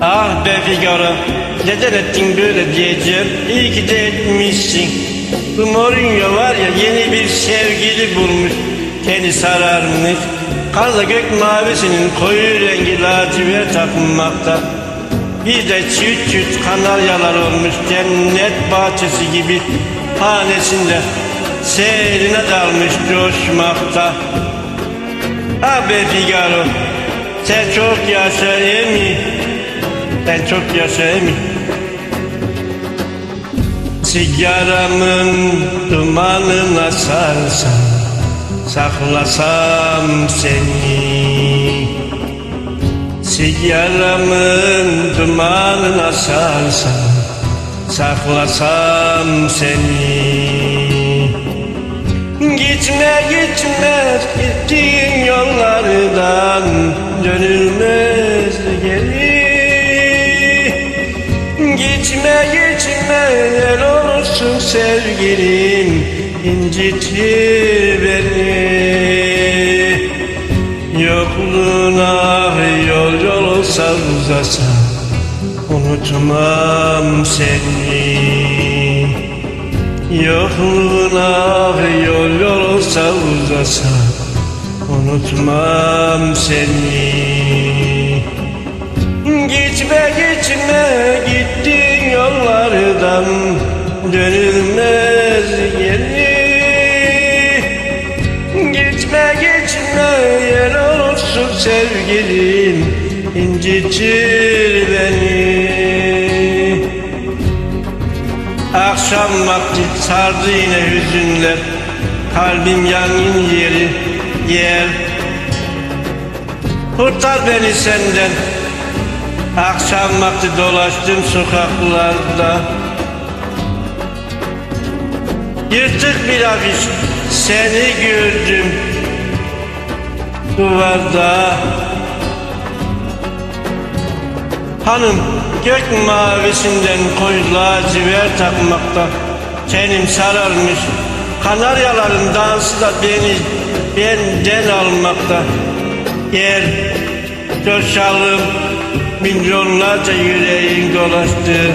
Ah be Figaro, neden ettin böyle diyeceğim. İyi ki de etmişsin. Bu Mourinho var ya yeni bir sevgili bulmuş. Kendi sararmış. Karla gök mavisinin koyu rengi lacivert takınmakta. Bir de çift çift kanaryalar olmuş cennet bahçesi gibi hanesinde seyrine dalmış coşmakta. Ah be Figaro, sen çok yaşa emi, sen çok yaşa emi. Sigaramın dumanına sarsam, saklasam seni. Sigaramın dumanına sarsam, saklasam seni. Gitme gitme gittiğin yollardan dönülmez sevgilim incitir beni Yokluğuna yol yol olsa uzasa Unutmam seni. Yokluğuna yol yol olsa uzasa Unutmam seni. Gitme gitme gittin yollardan sevgilim incitir beni. Akşam vakti sardı yine hüzünler Kalbim yangın yeri yer. Kurtar beni senden. Akşam vakti dolaştım sokaklarda. Yırtık bir afiş seni gördüm Duvarda. Hanım gök mavisinden koyu lacivert takmakta. Tenim sararmış Kanaryaların dansı da beni benden almakta. Gel coşalım Milyonlarca yüreğin dolaştı.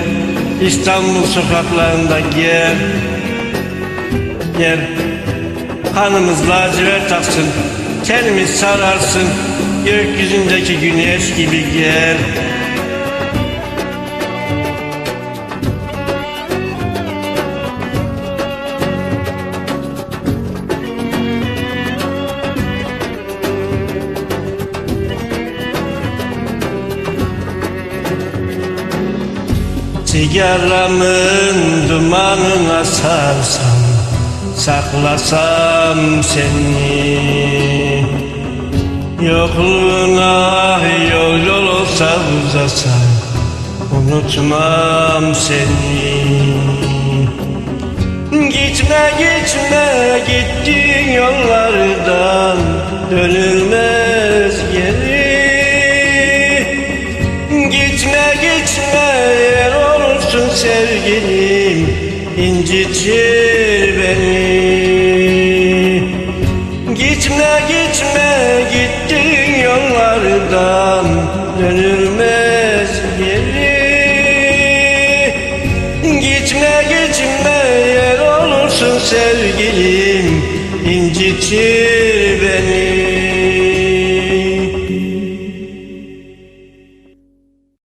İstanbul sokaklarında gel Gel Kanımız lacivert taksın Tenimiz sararsın Gökyüzündeki güneş gibi gel Sigaramın dumanına sarsam Saklasam seni. Yokluğuna yol yol olsa uzasa Unutmam seni. Gitme gitme gittiğin yollardan Dönülmez geri Gitme gitme yer olursun sevgilim incitir Gitme gittiğin yollardan dönülmez geri Gitme gitme yer olursun sevgilim incitir